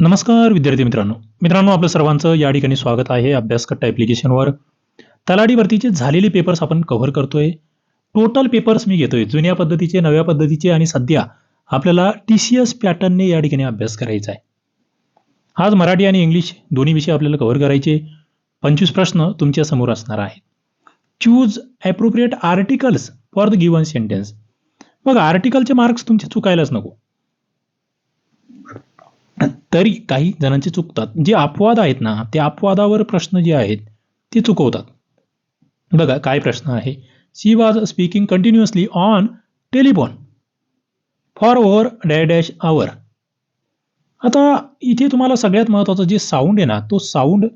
नमस्कार विद्यार्थी मित्रांनो. मित्रांनो आपलं सर्वांचं या ठिकाणी स्वागत आहे अभ्यासकट्टा ॲप्लिकेशनवर तलाठी भरतीचे झालेले पेपर्स आपण कव्हर करतोय. टोटल पेपर्स मी घेतोय. जुन्या पद्धतीचे नव्या पद्धतीचे आणि सध्या आपल्याला टी सी एस पॅटर्नने या ठिकाणी अभ्यास करायचा आहे. आज मराठी आणि इंग्लिश दोन्ही विषय आपल्याला कव्हर करायचे. पंचवीस प्रश्न तुमच्यासमोर असणार आहेत. Choose appropriate articles for the given sentence मग आर्टिकलचे मार्क्स तुमचे चुकायलाच नको. तरी काही जणांचे चुकतात. जे अपवाद आहेत ना ते अपवादावर प्रश्न जे आहेत ते चुकवतात. बघा काय प्रश्न आहे. She was speaking continuously on telephone for over डॅ dash hour आता इथे तुम्हाला सगळ्यात महत्त्वाचं जे साऊंड आहे ना तो साऊंड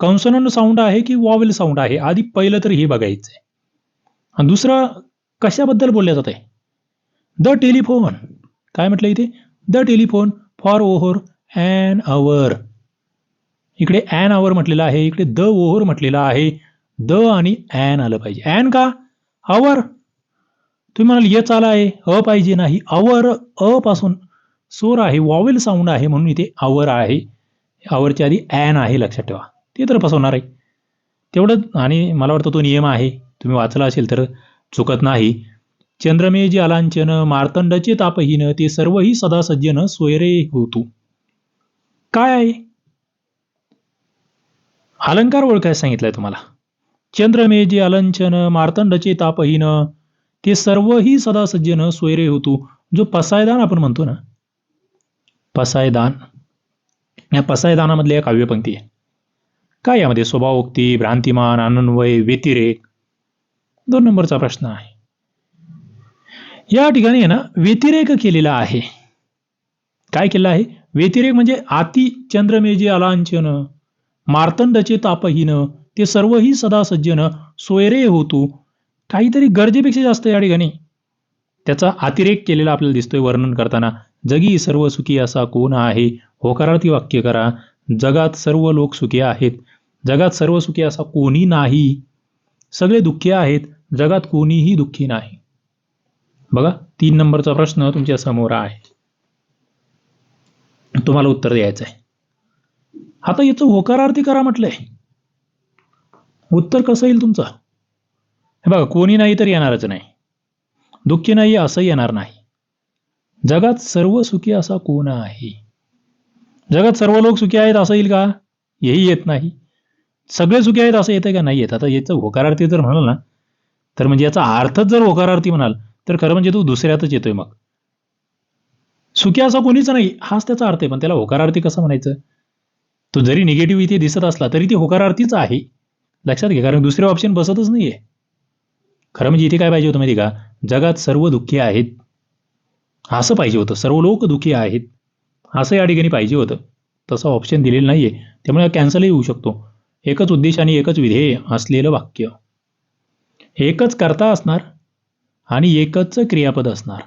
कॉन्सनंट साऊंड आहे की वॉवेल साऊंड आहे? आधी पहिलं तर हे बघायचं आहे. आणि दुसरं कशाबद्दल बोलल्या जात आहे? द टेलिफोन काय म्हटलं इथे? The telephone for over an hour इकडे ॲन आवर म्हटलेलं आहे इकडे द ओव्हर म्हटलेलं आहे. द आणि ॲन आलं पाहिजे. ॲन का? आवर तुम्ही म्हणाल यच आला आहे. अ पाहिजे नाही. आवर अ पासून सोर आहे वॉवेल साऊंड आहे म्हणून इथे आवर आहे. आवरच्या आधी ॲन आहे लक्षात ठेवा. ते तर फसवणार आहे. तेवढं आणि मला वाटतं तो नियम आहे. तुम्ही वाचला असेल तर चुकत नाही. चंद्रमेजी अलांचन मार्तंडचे तापहीन ते सर्वही सदा सज्जन सोयरे होतो. काय आहे अलंकार ओळखायला सांगितलंय तुम्हाला. चंद्रमेजी अलंचन मार्तंडचे तापहीन ते सर्वही सदा सज्जन सोयरे होतो. जो पसायदान आपण म्हणतो ना. पसायदान. या पसायदानामधल्या एक काव्यपंक्ती आहे. काय यामध्ये? स्वभावोक्ती भ्रांतिमान आनन्वय व्यतिरेक. दोन नंबरचा प्रश्न आहे. या ठिकाणी आहे ना व्यतिरेक केलेला आहे. काय केलं आहे? व्यतिरेक म्हणजे आती चंद्रमेजी अलांचन मार्तंडचे तापहीन ते सर्वही सदा सज्जन सोयरे होतो. काहीतरी गरजेपेक्षा जास्त या ठिकाणी. त्याचा अतिरेक केलेला आपल्याला दिसतोय वर्णन करताना. जगी सर्व सुखी असा कोण आहे? होकारार्थी वाक्य करा. जगात सर्व लोक सुखी आहेत. जगात सर्व सुखी असा कोणी नाही? सगळे दुःखी आहेत. जगात कोणीही दुःखी नाही. बघा तीन नंबरचा प्रश्न तुमच्यासमोर आहे. तुम्हाला उत्तर द्यायचं आहे आता याचं होकारार्थी करा म्हटलंय. उत्तर कसं येईल तुमचं? हे बघा कोणी नाही तर येणारच नाही. दुःखी नाही असं येणार नाही. जगात सर्व सुखी असा कोण आहे? जगात सर्व लोक सुखी आहेत असं येईल का? हेही येत नाही. सगळे सुखी आहेत असं येतं का? नाही येत. आता याचं होकारार्थी जर म्हणाल ना तर म्हणजे याचा अर्थच जर होकारार्थी म्हणाल तर खरं म्हणजे तू दुसऱ्यातच येतोय मग. सुखी असा कोणीच नाही हाच त्याचा अर्थ आहे. पण त्याला होकारार्थी कसं म्हणायचं? तो जरी निगेटिव्ह इथे दिसत असला तरी ती होकारार्थीच आहे. लक्षात घे कारण दुसरे ऑप्शन बसतच नाहीये. खरं म्हणजे इथे काय पाहिजे होतं माहिती का? जगात सर्व दुःखी आहेत. असं पाहिजे होतं. सर्व लोक दुःखी आहेत. असं या ठिकाणी पाहिजे होतं. तसं ऑप्शन दिलेलं नाहीये. त्यामुळे कॅन्सलही होऊ शकतो. एकच उद्देश आणि एकच विधेय असलेलं वाक्य. एकच करता असणार आणि एकच क्रियापद असणार.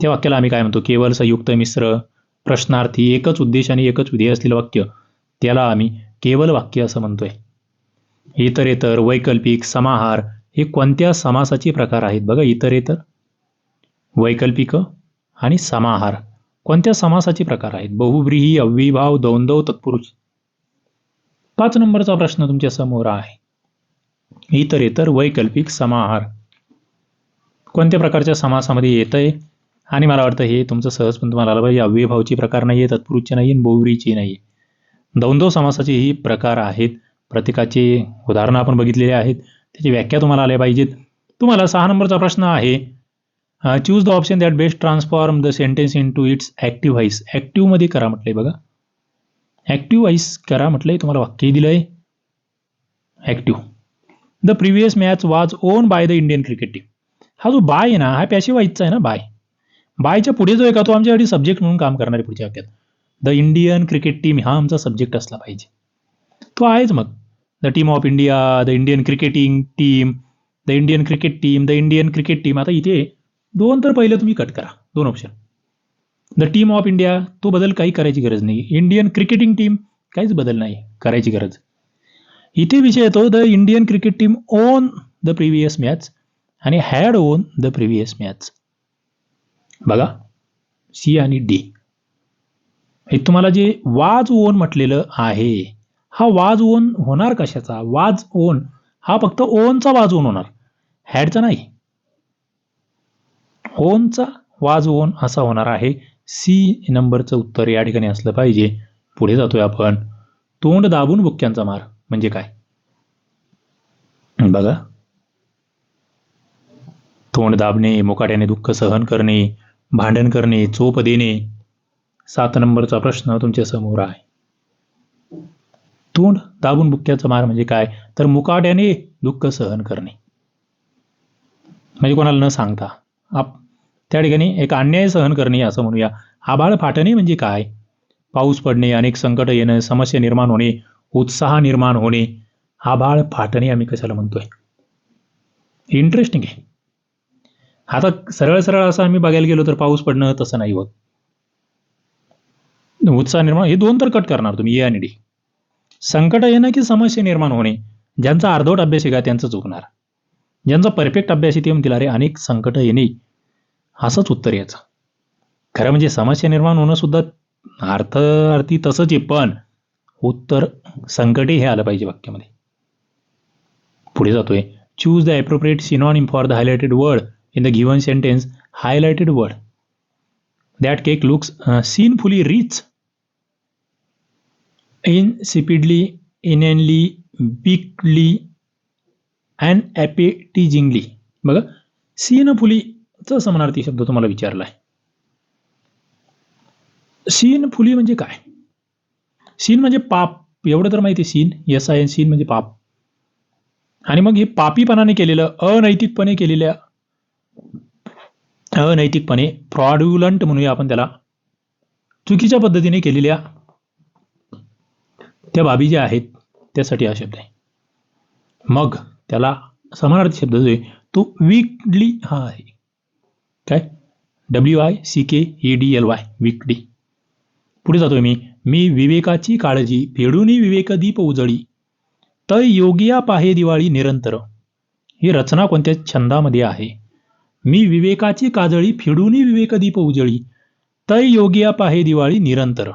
त्या वाक्याला आम्ही काय म्हणतो? केवळ संयुक्त मिश्र प्रश्नार्थी एकच उद्देश आणि एकच विधेय असलेलं वाक्य. त्याला आम्ही केवळ वाक्य असं म्हणतोय. इतरेतर वैकल्पिक समाहार हे कोणत्या समासाचे प्रकार आहेत? बघा इतरेतर वैकल्पिक आणि समाहार कोणत्या समासाचे प्रकार आहेत? बहुव्रीही अव्यभाव दौंदव तत्पुरुष. पाच नंबरचा प्रश्न तुमच्यासमोर आहे. इतरेतर वैकल्पिक समाहार. कोणत्या प्रकारच्या समासामध्ये येत आहे आणि मला वाटतं हे तुमचं सहज पण तुम्हाला आलं पाहिजे. अव्यभावची प्रकार नाही आहे तत्पुरुषचे नाही आणि बहुव्रीची नाही द्वंद्व समासाचे ही प्रकार आहेत. प्रत्येकाचे उदाहरणं आपण बघितलेले आहेत. त्याची व्याख्या तुम्हाला आल्या पाहिजेत. तुम्हाला सहा नंबरचा प्रश्न आहे. Choose the option that best transform the sentence into its active voice ॲक्टिव्हमध्ये करा म्हटलंय बघा. ॲक्टिव्ह व्हाईस करा म्हटलंय. तुम्हाला वाक्य दिलंय. Active the previous match was won by the Indian cricket team हा जो बाय आहे ना हा पॅशिव व्हाईसचा आहे ना बाय. बायच्या पुढे जो आहे का तो आमच्यासाठी सब्जेक्ट म्हणून काम करणार आहे पुढच्या वाक्यात. द इंडियन क्रिकेट टीम हा आमचा सब्जेक्ट असला पाहिजे. तो आहेच मग. The team of India the Indian cricketing team the Indian cricket team the Indian cricket team आता इथे दोन तर पहिले तुम्ही कट करा. दोन option the team of India तो बदल काही करायची गरज नाही इंडियन क्रिकेटिंग टीम काहीच बदल नाही. करायची गरज. इथे विषय येतो the Indian cricket team on the previous match आणि had won the previous match बघा सी आणि डी हे तुम्हाला जे वाज ओन म्हटलेलं आहे हा वाज ओन होणार कशाचा? वाज ओन हा फक्त ओनचा वाज ओन होणार. हॅडचा नाही. ओनचा वाज ओन असा होणार आहे. सी नंबरचं उत्तर या ठिकाणी असलं पाहिजे. पुढे जातोय आपण. तोंड दाबून बुक्क्यांचा मार. म्हणजे काय? बघा. तोंड दाबणे मुकाट्याने दुःख सहन करणे भांडण करणे चोप देणे. सात नंबरचा प्रश्न तुमच्यासमोर आहे. तोंड दाबून बुक्क्याचा मार म्हणजे काय? तर मुकाट्याने दुःख सहन करणे. म्हणजे कोणाला न सांगता. आप त्या ठिकाणी एक अन्याय सहन करणे असं म्हणूया. आभाळ फाटणे म्हणजे काय? पाऊस पडणे अनेक संकट येणं समस्या निर्माण होणे उत्साह निर्माण होणे. आभाळ फाटणे आम्ही कशाला म्हणतोय? इंटरेस्टिंग आहे. आता सरळ सरळ असं आम्ही बघायला गेलो तर पाऊस पडणं तसं नाही होत. उत्साह निर्माण हे दोन तर कट करणार तुम्ही ए आणि डी. संकट येणं की समस्या निर्माण होणे ज्यांचा अर्धवट अभ्यास आहे का त्यांचं चुकणार. ज्यांचा परफेक्ट अभ्यास आहे ते म्हणतील अरे अनेक संकट येणे. असंच उत्तर याचं खरं म्हणजे समस्या निर्माण होणं सुद्धा अर्थ अर्थी तसंच आहे पण उत्तर संकटे हे आलं पाहिजे वाक्यामध्ये. पुढे जातोय. Choose the appropriate synonym for the highlighted word in the given sentence word. That that cake looks sinfully rich Insipidly, inanely, बिकली अँड ॲपेटिजिंगली बघा सीनफुलीचा समानार्थी शब्द तुम्हाला विचारला आहे सीन फुली म्हणजे काय? सीन म्हणजे पाप. एवढं तर माहिती sin S I N sin म्हणजे पाप. आणि मग हे पापीपणाने केलेलं अनैतिकपणे केलेल्या अनैतिकपणे फ्रॉड्युलंट म्हणूया आपण त्याला. चुकीच्या पद्धतीने केलेल्या त्या बाबी ज्या आहेत त्यासाठी हा शब्द आहे. मग त्याला समानार्थी शब्द जो आहे तो वीकली हा आहे. काय? W I C K E D L Y wickedly पुढे जातोय मी. मी विवेकाची काळजी फेडूनी विवेक दीप उजळी. तय योगिया पाहे दिवाळी निरंतर. ही रचना कोणत्या छंदामध्ये आहे? मी विवेकाची काजळी फिडूनी विवेक दीप उजळी. तय योगिया पाहे दिवाळी निरंतर.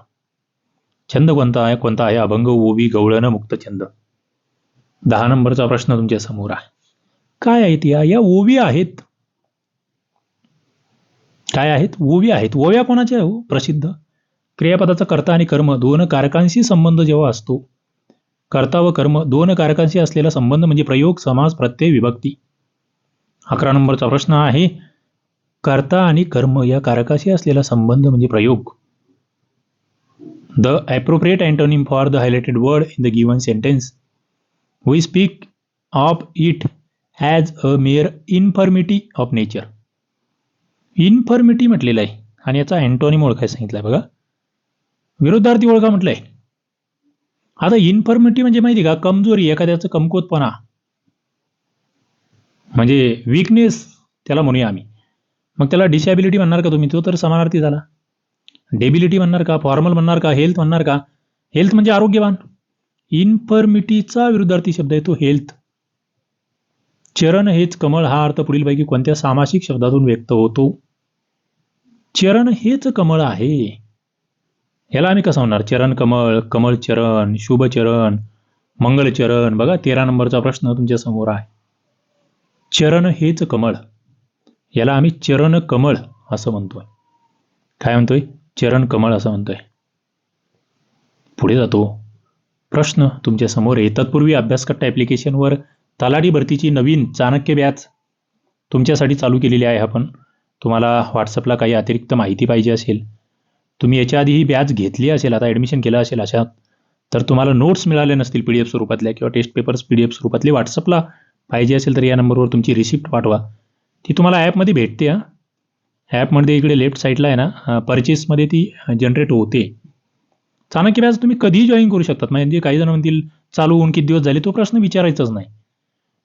छंद कोणता आहे कोणता आहे अभंग ओवी गवळण मुक्त छंद. दहा नंबरचा प्रश्न तुमच्यासमोर आहे. काय आहेत या? या ओवी आहेत. काय आहेत? ओवी आहेत. ओव्या कोणाच्या हो? प्रसिद्ध. क्रियापदाचा कर्ता आणि कर्म दोन कारकांशी संबंध जेव्हा असतो. कर्ता व कर्म दोन कारकांशी असलेला संबंध म्हणजे प्रयोग समास प्रत्यय विभक्ती. अकरा नंबरचा प्रश्न आहे कर्ता आणि कर्म या कारकाशी असलेला संबंध म्हणजे प्रयोग. The appropriate antonym for the highlighted word in the given sentence we speak of it as a mere infirmity of nature infirmity म्हटलेलं आहे. आणि याचा अँटोनिम ओळखायला सांगितलं आहे बघा. विरुद्धार्थी ओळखा म्हटलंय. आता इन्फर्मिटी म्हणजे माहिती का? कमजोरी एखाद्याचं कमकुवतपणा. म्हणजे विकनेस त्याला म्हणूया आम्ही. मग त्याला डिसॅबिलिटी म्हणणार का तुम्ही? तो तर समानार्थी झाला. डेबिलिटी म्हणणार का? फॉर्मल म्हणणार का? हेल्थ म्हणणार का? हेल्थ म्हणजे आरोग्यवान. इन्फर्मिटीचा विरुद्धार्थी शब्द आहे तो हेल्थ चरण हेच कमळ हा अर्थ पुढीलपैकी कोणत्या सामासिक शब्दातून व्यक्त होतो? चरण हेच कमळ आहे. याला आम्ही कसं म्हणणार? चरण कमळ कमळ चरण शुभचरण मंगळचरण बघा तेरा नंबरचा प्रश्न तुमच्यासमोर आहे. चरण हेच कमळ. याला आम्ही चरण कमळ असं म्हणतोय. काय म्हणतोय? चरण कमळ असं म्हणतोय. पुढे जातो. प्रश्न तुमच्यासमोर आहे. तत्पूर्वी अभ्यासकट्टा ॲप्लिकेशनवर तलाठी भरतीची नवीन चाणक्य बॅच तुमच्यासाठी चालू केलेली आहे आपण. तुम्हाला व्हॉट्सअपला काही अतिरिक्त माहिती पाहिजे असेल. तुम्ही याच्या आधी ही बॅच घेतली असेल आता ॲडमिशन केलं असेल अशा तर तुम्हाला नोट्स मिळाले नसतील पी डी एफ स्वरूपातल्या किंवा test papers P D F स्वरूपातले व्हॉट्सअपला पाहिजे असेल तर या नंबरवर तुमची रिसिप्ट पाठवा. ती तुम्हाला ॲपमध्ये भेटते हां. ॲपमध्ये इकडे लेफ्ट साईडला आहे ना परचेसमध्ये ती जनरेट होते. चाणक्य व्याज तुम्ही कधीही जॉईन करू शकतात. म्हणजे काही जण म्हणतील चालू होऊन किती दिवस झाले? तो प्रश्न विचारायचाच नाही.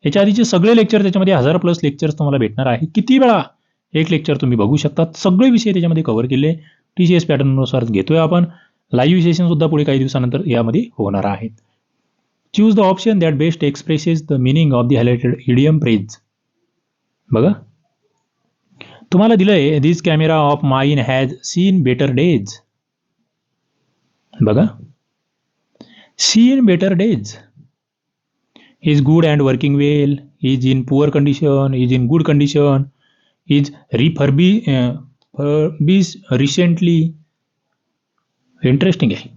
याच्या आधीचे सगळे लेक्चर त्याच्यामध्ये हजार प्लस लेक्चर्स तुम्हाला भेटणार आहे. किती वेळा एक लेक्चर तुम्ही बघू शकतात. सगळे विषय त्याच्यामध्ये कव्हर केले. टी सी एस पॅटर्ननुसार घेतोय आपण. लाईव्ह सेशनसुद्धा पुढे काही दिवसानंतर यामध्ये होणार आहेत. Choose the option that best expresses the meaning of the highlighted idiom phrase बघा. तुम्हाला दिलंय this camera of mine has seen better days बघा. Seen better days is good and working well is in poor condition is in good condition is refurbished recently interesting आहे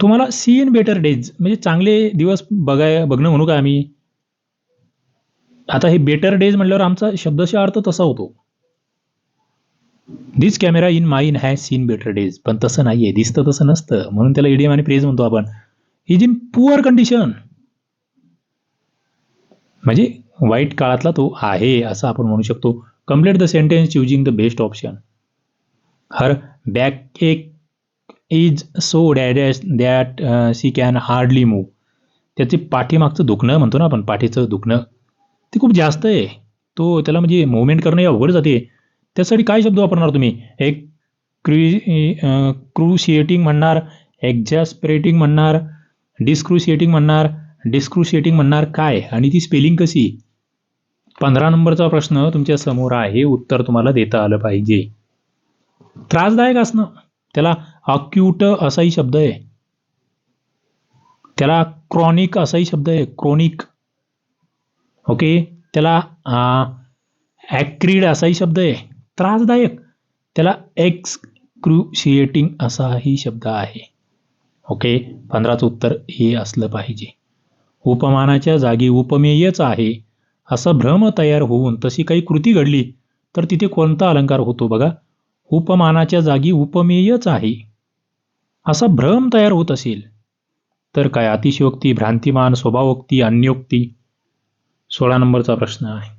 तुम्हाला see in better days म्हणजे चांगले दिवस बघाय बघणं म्हणू का आम्ही? आता हे बेटर डेज म्हटल्यावर आमचा शब्दशः अर्थ तसा होतो. This camera in mine has seen better days पण तसं नाहीये दिसतं तसं नसतं म्हणून त्याला इडियम आणि प्रेज म्हणतो आपण. इज इन पुअर कंडिशन म्हणजे वाईट काळातला तो आहे असं आपण म्हणू शकतो. Complete the sentence choosing the best option her backache is so dash dash that she can hardly move त्याचे पाठीमागचं दुखणं म्हणतो ना आपण पाठीचं दुखणं ते खूप जास्त आहे. तो त्याला म्हणजे मुवमेंट करणं हे अवघड जाते. त्यासाठी काय शब्द वापरणार तुम्ही? एक क्रि क्रुशिएटिंग म्हणणार एक्झॅस्परेटिंग म्हणणार डिस्क्रुशिएटिंग म्हणणार डिस्क्रुशिएटिंग म्हणणार काय? आणि ती स्पेलिंग कशी? पंधरा नंबरचा प्रश्न तुमच्यासमोर आहे उत्तर तुम्हाला देता आलं पाहिजे. त्रासदायक असणं. त्याला अक्यूट असाही शब्द आहे. त्याला क्रॉनिक असाही शब्द आहे. क्रोनिक ओके त्याला ॲक्रीड असाही शब्द आहे. त्रासदायक. त्याला एक्सक्रुशिएटिंग असाही शब्द आहे. ओके पंधराचं उत्तर हे असलं पाहिजे. उपमानाच्या जागी उपमेयच आहे. असा भ्रम तयार होऊन तशी काही कृती घडली तर तिथे कोणता अलंकार होतो बघा? उपमानाच्या जागी उपमेयच आहे. असा भ्रम तयार होत असेल तर काय अतिशयोक्ती भ्रांतिमान स्वभावोक्ती अन्योक्ती? सोळा नंबरचा प्रश्न आहे.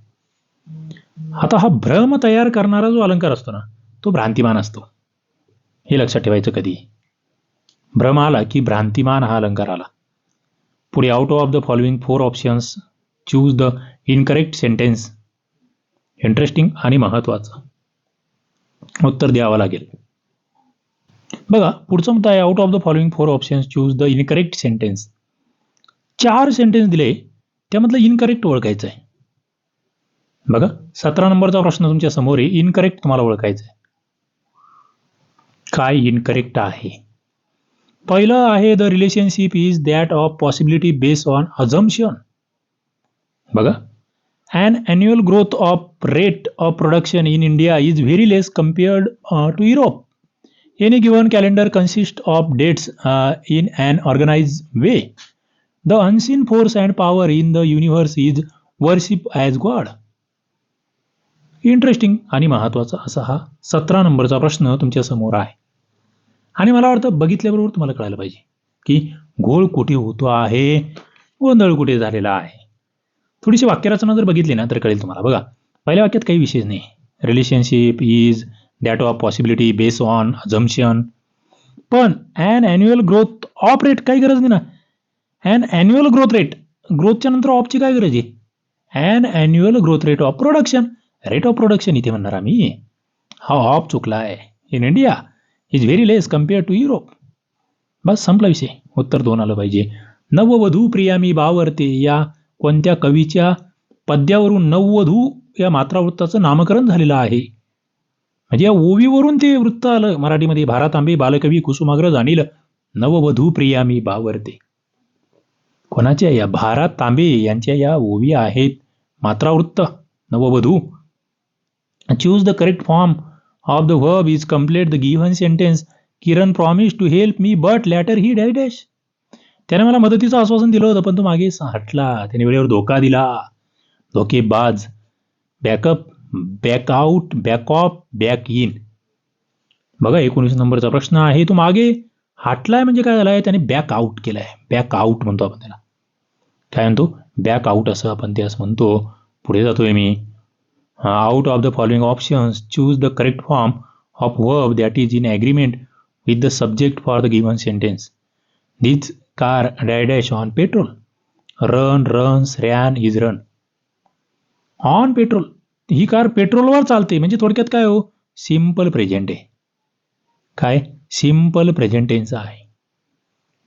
आता हा भ्रम तयार करणारा जो अलंकार असतो ना तो भ्रांतिमान असतो. हे लक्षात ठेवायचं कधी? भ्रम आला की भ्रांतिमान हा अलंकार आला. पुढे out of the following four options choose the incorrect sentence interesting आणि महत्वाचं उत्तर द्यावं लागेल. बघा पुढचा मुद्दा आहे out of the following four options choose the incorrect sentence चार सेंटेन्स दिले त्यामधलं इनकरेक्ट ओळखायचं आहे बघा सतरा नंबरचा प्रश्न तुमच्यासमोर आहे इनकरेक्ट तुम्हाला ओळखायचं आहे काय इनकरेक्ट आहे? पहिलं आहे the relationship is that of possibility based on assumption बघा an annual growth of rate of production in India is very less compared to Europe any given calendar consist of dates in an organise way the unseen force and power in the universe is worship as God interesting आणि महत्त्वाचा असा हा सतरा नंबरचा प्रश्न तुमच्यासमोर आहे. आणि मला वाटतं बघितल्याबरोबर तुम्हाला कळायला पाहिजे की घोळ कुठे होतो आहे गोंधळ कुठे झालेला आहे? थोडीशी वाक्यरचना जर बघितली ना तर कळेल तुम्हाला. बघा पहिल्या वाक्यात काही विशेष नाही. Relationship is that of possibility base on assumption पण an annual growth of rate काही गरज नाही ना. ॲन अॅन्युअल ग्रोथ रेट ग्रोथच्या नंतर ऑफची काय गरज आहे? An annual growth rate of production rate of production इथे म्हणणार आम्ही. हा ऑफ चुकला आहे. In India is very less compare to Europe बस संपला विषय. उत्तर दोन आलं पाहिजे. नववधू प्रिया मी बावरते या कोणत्या कवीच्या पद्यावरून नववधू या मात्रावृत्ताचं नामकरण झालेलं आहे? म्हणजे या ओवीवरून ते वृत्त आलं. मराठीमध्ये भारत आंबे बालकवी कुसुमाग्रज अनिल नववधू प्रिया मी बावरते कोणाच्या या भारत तांबे यांच्या या ओवी आहेत? मात्रावृत्त नववधू. Choose the correct form of the verb is complete the given sentence Kiran promise to help me but later he dash त्याने मला मदतीचं आश्वासन दिलं होतं पण तो मागे हटला. त्याने वेळेवर धोका दिला. धोकेबाज backup back out back back in बघा एकोणीस नंबरचा प्रश्न आहे. तो मागे हटलाय म्हणजे काय झालाय? त्याने बॅक आउट केलाय. बॅक आउट म्हणतो आपण त्याला. काय म्हणतो? बॅक आउट असं आपण त्यास म्हणतो. पुढे जातोय मी. Out of the following options choose the correct form of verb that is in agreement with the subject for the given sentence this car dash on petrol run runs ran is run on petrol he car पेट्रोलवर चालते. म्हणजे थोडक्यात काय हो? Simple present आहे. काय? Simple present tense आहे.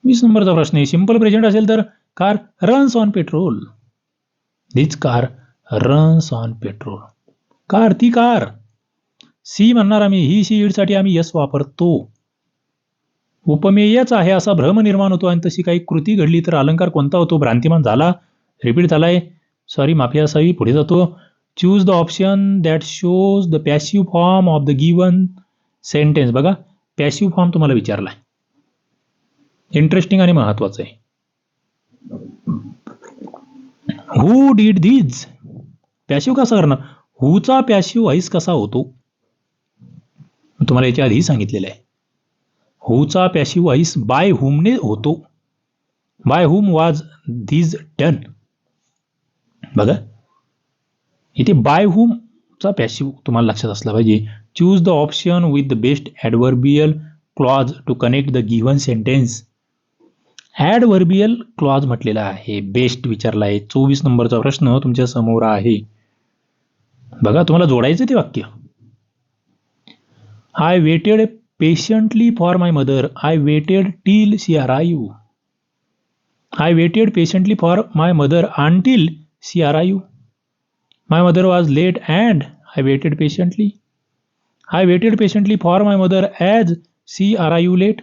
वीस नंबरचा प्रश्न आहे. सिंपल प्रेझेंट असेल तर car runs on petrol this car runs on petrol car ती कार सी म्हणणार आम्ही. ही सी ईडसाठी आम्ही यस वापरतो. उपमेयच आहे असा भ्रम निर्माण होतो आणि तशी काही कृती घडली तर अलंकार कोणता होतो? भ्रांतिमान झाला. रिपीट झालाय. सॉरी माफी असावी पुढे जातो. Choose the option that shows the passive form of the given sentence बघा पॅसिव्ह फॉर्म तुम्हाला विचारलाय. इंटरेस्टिंग आणि महत्वाचं आहे. हू डीड धीज पॅशिव्ह कसा करणार? हूचा पॅशिव्ह व्हॉइस कसा होतो? तुम्हाला याच्या आधी सांगितलेलं आहे. हुचा पॅशिव व्हॉइस बाय हुमने होतो. बाय हुम वाज धीज डन. बघा. इथे बाय हुमचा पॅशिव तुम्हाला लक्षात असला पाहिजे. Choose the option with the best adverbial clause to connect the given sentence adverbial clause म्हटलेला आहे. बेस्ट विचारला आहे. चोवीस नंबरचा प्रश्न तुमच्यासमोर आहे. बघा तुम्हाला जोडायचं ते वाक्य. I waited patiently for my mother I waited till she arrived I waited patiently for my mother until she arrived my mother was late and I waited patiently I waited patiently for my mother as she arrived late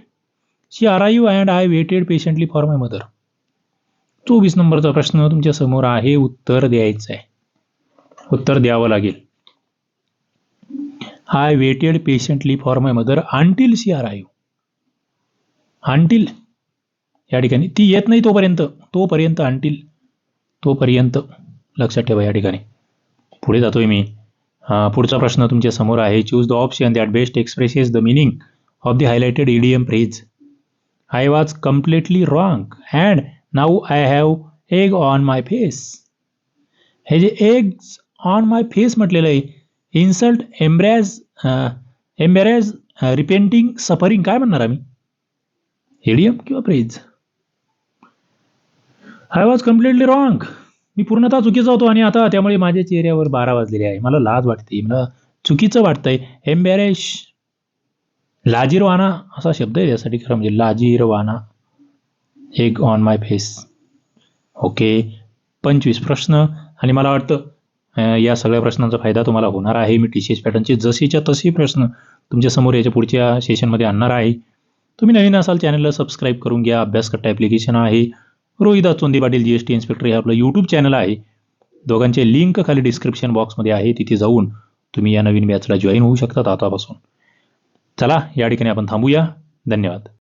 she arrived and I waited patiently for my mother चोवीस नंबरचा प्रश्न तुमच्यासमोर आहे उत्तर द्यायचं आहे उत्तर द्यावं लागेल. I waited patiently for my mother until she arrived या ठिकाणी. ती येत नाही तोपर्यंत. तोपर्यंत अनटिल तोपर्यंत लक्षात ठेवा या ठिकाणी. पुढे जातोय मी. पुढचा प्रश्न तुमच्यासमोर आहे. Choose the option that best expresses the meaning of the highlighted idiom phrase I was completely wrong and now I have egg on my face हे जे एग्स ऑन माय फेस म्हटलेलं आहे insult embarrass embarrass repenting suffering काय म्हणणार आम्ही? Idiom किंवा phrase I was completely wrong मी पूर्णतः चुकीचा होतो आणि आता त्यामुळे माझ्या चेहऱ्यावर बारा वाजलेले आहे. मला लाज वाटते. मला चुकीचं वाटतंय. एम्बॅरेश लाजीरवाना असा शब्द आहे त्यासाठी खरं म्हणजे लाजीरवाना egg on my face okay पंचवीस प्रश्न. आणि मला वाटतं या सगळ्या प्रश्नांचा फायदा तुम्हाला होणार आहे. मी टी सी एस पॅटर्नचे जशीच्या तसे प्रश्न तुमच्यासमोर याच्या पुढच्या सेशनमध्ये आणणार आहे. तुम्ही नवीन असाल चॅनलला सबस्क्राईब करून घ्या. अभ्यासकट्टा ॲप्लिकेशन आहे. Rohidas Chondi Patil G S T inspector हे आपलं यूट्यूब चॅनल आहे. दोघांचे लिंक खाली डिस्क्रिप्शन बॉक्समध्ये आहे. तिथे जाऊन तुम्ही या नवीन बॅचला जॉईन होऊ शकतात आतापासून. चला या ठिकाणी आपण थांबूया. धन्यवाद.